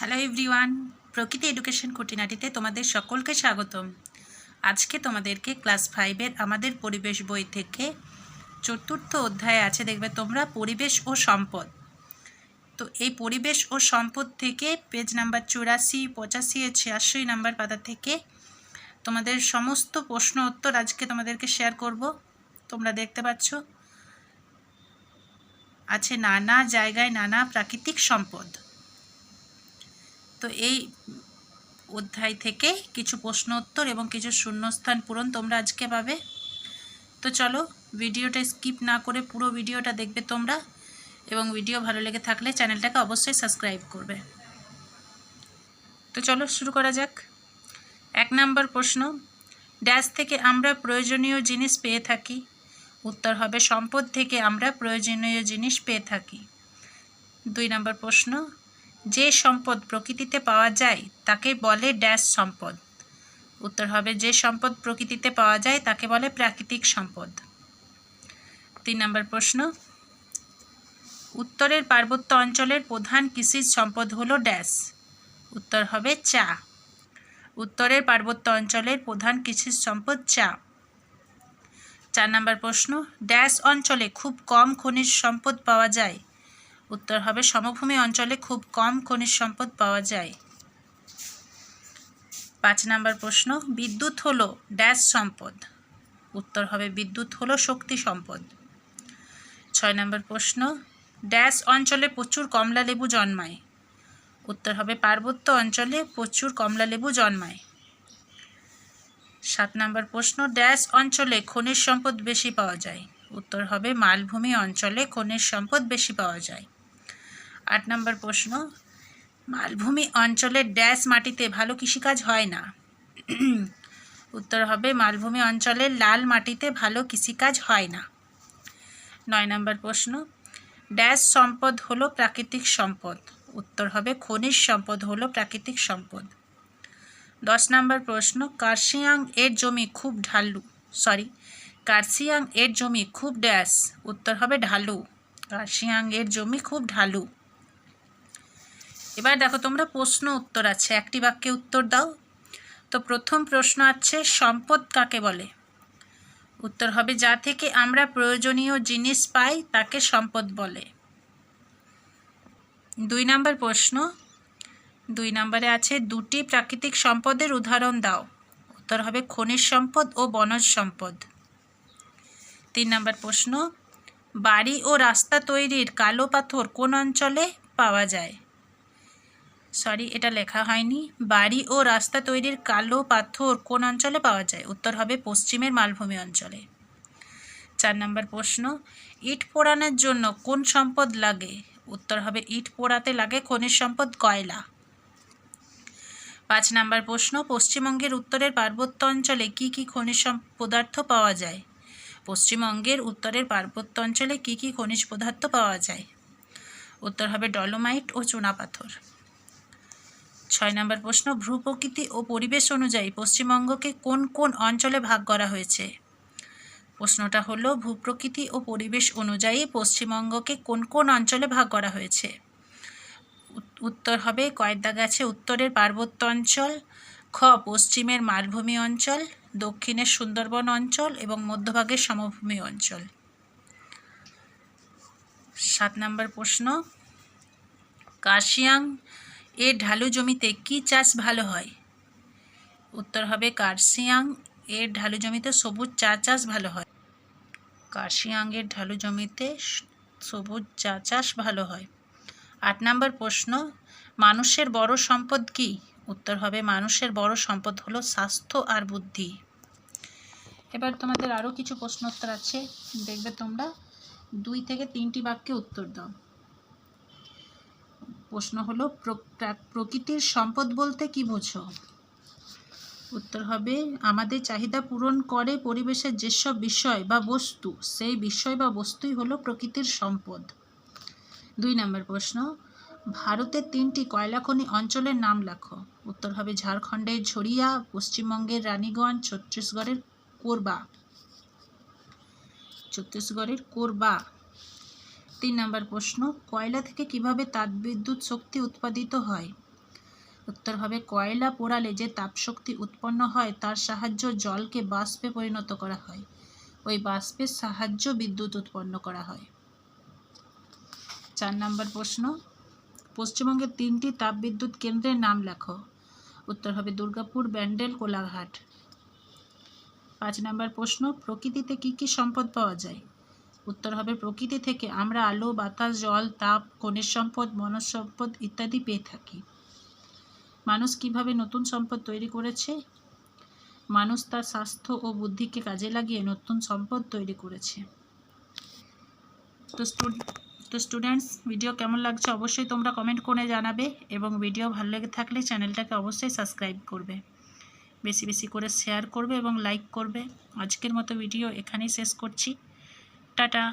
Hello everyone Prakriti education খুঁটিনাটিতে তোমাদের সকলকে স্বাগতম। আজকে তোমাদেরকে ক্লাস ফাইভের আমাদের পরিবেশ বই থেকে চতুর্থ অধ্যায়ে আছে, দেখবে তোমরা পরিবেশ ও সম্পদ। তো এই পরিবেশ ও সম্পদ থেকে পেজ নাম্বার চুরাশি, পঁচাশি ছিয়াশি নাম্বার পাতা থেকে তোমাদের সমস্ত প্রশ্ন উত্তর আজকে তোমাদেরকে শেয়ার করব। তোমরা দেখতে পাচ্ছ, আছে নানা জায়গায় নানা প্রাকৃতিক সম্পদ। তো এই অধ্যায় থেকে কিছু প্রশ্ন উত্তর এবং কিছু শূন্যস্থান পূরণ তোমরা আজকে পাবে। তো চলো ভিডিওটা স্কিপ না করে পুরো ভিডিওটা দেখবে তোমরা এবং ভিডিও ভালো লেগে থাকলে চ্যানেলটাকে অবশ্যই সাবস্ক্রাইব করবে। তো চলো শুরু করা যাক। এক নম্বর প্রশ্ন, ড্যাশ থেকে আমরা প্রয়োজনীয় জিনিস পেয়ে থাকি। উত্তর হবে, সম্পদ থেকে আমরা প্রয়োজনীয় জিনিস পেয়ে থাকি। দুই নম্বর প্রশ্ন যে সম্পদ প্রকৃতিতে পাওয়া যায়, তাকে বলে ড্যাশ সম্পদ। উত্তর হবে, যে সম্পদ প্রকৃতিতে পাওয়া যায়, তাকে বলে প্রাকৃতিক সম্পদ। তিন নম্বর প্রশ্ন, উত্তরের পার্বত্য অঞ্চলের প্রধান কৃষিজ সম্পদ হলো ড্যাশ। উত্তর হবে, চা। উত্তরের পার্বত্য অঞ্চলের প্রধান কৃষিজ সম্পদ চা। চার নম্বর প্রশ্ন, ড্যাশ অঞ্চলে খুব কম খনিজ সম্পদ পাওয়া যায় উত্তর হবে, সমভূমি অঞ্চলে খুব কম খনিজ সম্পদ পাওয়া যায়। পাঁচ নম্বর প্রশ্ন, বিদ্যুৎ হলো ড্যাশ সম্পদ। উত্তর হবে, বিদ্যুৎ হলো শক্তি সম্পদ। ছয় নম্বর প্রশ্ন, ড্যাশ অঞ্চলে প্রচুর কমলা লেবু জন্মায়। উত্তর হবে, পার্বত্য অঞ্চলে প্রচুর কমলা লেবু জন্মায়। সাত নম্বর প্রশ্ন, ড্যাশ অঞ্চলে খনিজ সম্পদ বেশি পাওয়া যায়। উত্তর হবে, মালভূমি অঞ্চলে খনিজ সম্পদ বেশি পাওয়া যায়। আট নম্বর প্রশ্ন, মালভূমি অঞ্চলের ড্যাশ মাটিতে ভালো কৃষিকাজ হয় না। উত্তর হবে, মালভূমি অঞ্চলের লাল মাটিতে ভালো কৃষিকাজ হয় না। নয় নম্বর প্রশ্ন, ড্যাশ সম্পদ হলো প্রাকৃতিক সম্পদ। উত্তর হবে, খনিজ সম্পদ হলো প্রাকৃতিক সম্পদ। দশ নম্বর প্রশ্ন, কার্শিয়াং এর জমি খুব ঢালু। সরি, কার্শিয়াং এর জমি খুব ড্যাশ। উত্তর হবে, ঢালু। কার্শিয়াং এর জমি খুব ঢালু। এবার দেখো তোমরা প্রশ্ন উত্তর আছে, একটি বাক্যে উত্তর দাও। তো প্রথম প্রশ্ন আছে, সম্পদ কাকে বলে? উত্তর হবে, যা থেকে আমরা প্রয়োজনীয় জিনিস পাই, তাকে সম্পদ বলে। দুই নম্বর প্রশ্ন, দুই নম্বরে আছে, দুটি প্রাকৃতিক সম্পদের উদাহরণ দাও। উত্তর হবে, খনিজ সম্পদ ও বনজ সম্পদ। তিন নম্বর প্রশ্ন, বাড়ি ও রাস্তা তৈরির কালো পাথর কোন অঞ্চলে পাওয়া যায়? সরি, এটা লেখা হয়নি। বাড়ি ও রাস্তা তৈরির কালো পাথর কোন অঞ্চলে পাওয়া যায়? উত্তর হবে পশ্চিমের মালভূমি অঞ্চলে। চার নম্বর প্রশ্ন, ইট পোড়ানোর জন্য কোন সম্পদ লাগে? উত্তর হবে, ইট পোড়াতে লাগে খনিজ সম্পদ, কয়লা। পাঁচ নম্বর প্রশ্ন, পশ্চিমবঙ্গের উত্তরের পার্বত্য অঞ্চলে কি কি খনিজ পদার্থ পাওয়া যায়? পশ্চিমবঙ্গের উত্তরের পার্বত্য অঞ্চলে কি কি খনিজ পদার্থ পাওয়া যায়? উত্তর হবে ডলোমাইট ও চুনাপাথর। ছয় নম্বর প্রশ্ন, ভূপ্রকৃতি ও পরিবেশ অনুযায়ী পশ্চিমবঙ্গকে কোন কোন অঞ্চলে ভাগ করা হয়েছে? প্রশ্নটা হলো, ভূপ্রকৃতি ও পরিবেশ অনুযায়ী পশ্চিমবঙ্গকে কোন কোন অঞ্চলে ভাগ করা হয়েছে? উত্তর হবে কয়েকদা গাছে উত্তরের পার্বত্য অঞ্চল, খ, পশ্চিমের মালভূমি অঞ্চল, দক্ষিণের সুন্দরবন অঞ্চল এবং মধ্যভাগের সমভূমি অঞ্চল। সাত নম্বর প্রশ্ন কার্শিয়াং এর ঢালু জমিতে কি চাষ ভালো হয়? উত্তর হবে কার্শিয়াং। এর ঢালু জমিতে সবুজ চা চাষ ভালো হয়। কার্শিয়াংয়ের ঢালু জমিতে সবুজ চা চাষ ভালো হয়। আট নম্বর প্রশ্ন, মানুষের বড় সম্পদ কি? উত্তর হবে, মানুষের বড় সম্পদ হলো স্বাস্থ্য আর বুদ্ধি। এবার তোমাদের আরও কিছু প্রশ্নোত্তর আছে। দেখবে তোমরা দুই থেকে তিনটি বাক্যে উত্তর দাও। প্রশ্ন হলো প্রকৃতির সম্পদ বলতে কি বোঝো? উত্তর হবে, আমাদের চাহিদা পূরণ করে পরিবেশের যেসব বিষয় বা বস্তু, সেই বিষয় বা বস্তুই হলো প্রকৃতির সম্পদ। দুই নম্বর প্রশ্ন ভারতের তিনটি কয়লা খনি অঞ্চলের নাম লেখো। উত্তর হবে, ঝাড়খণ্ডের ঝরিয়া, পশ্চিমবঙ্গের রানীগঞ্জ, ছত্তিশগড়ের কোরবা। ছত্তিশগড়ের কোরবা। তিন নম্বর প্রশ্ন, কয়লা থেকে কীভাবে তাপবিদ্যুৎ শক্তি উৎপাদিত হয়? উত্তর হবে, কয়লা পোড়ালে যে তাপশক্তি উৎপন্ন হয়, তার সাহায্য জলকে বাষ্পে পরিণত করা হয়। ওই বাষ্পের সাহায্য বিদ্যুৎ উৎপন্ন করা হয়। চার নম্বর প্রশ্ন, পশ্চিমবঙ্গের তিনটি তাপবিদ্যুৎ কেন্দ্রের নাম লেখো। উত্তর হবে, দুর্গাপুর, ব্যান্ডেল, কোলাঘাট। পাঁচ নম্বর প্রশ্ন, প্রকৃতিতে কি কি সম্পদ পাওয়া যায়? উত্তর হবে, প্রকৃতি থেকে আমরা আলো, বাতাস, জল, তাপ, খনিজ সম্পদ, বনজ সম্পদ ইত্যাদি পেয়ে থাকি। মানুষ কীভাবে নতুন সম্পদ তৈরি করেছে? মানুষ তার স্বাস্থ্য ও বুদ্ধিকে কাজে লাগিয়ে নতুন সম্পদ তৈরি করেছে। তো তো স্টুডেন্টস, ভিডিও কেমন লাগছে অবশ্যই তোমরা কমেন্ট করে জানাবে এবং ভিডিও ভালো লেগে থাকলে চ্যানেলটাকে অবশ্যই সাবস্ক্রাইব করবে। বেশি বেশি করে শেয়ার করবে এবং লাইক করবে। আজকের মতো ভিডিও এখানেই শেষ করছি। টাটা।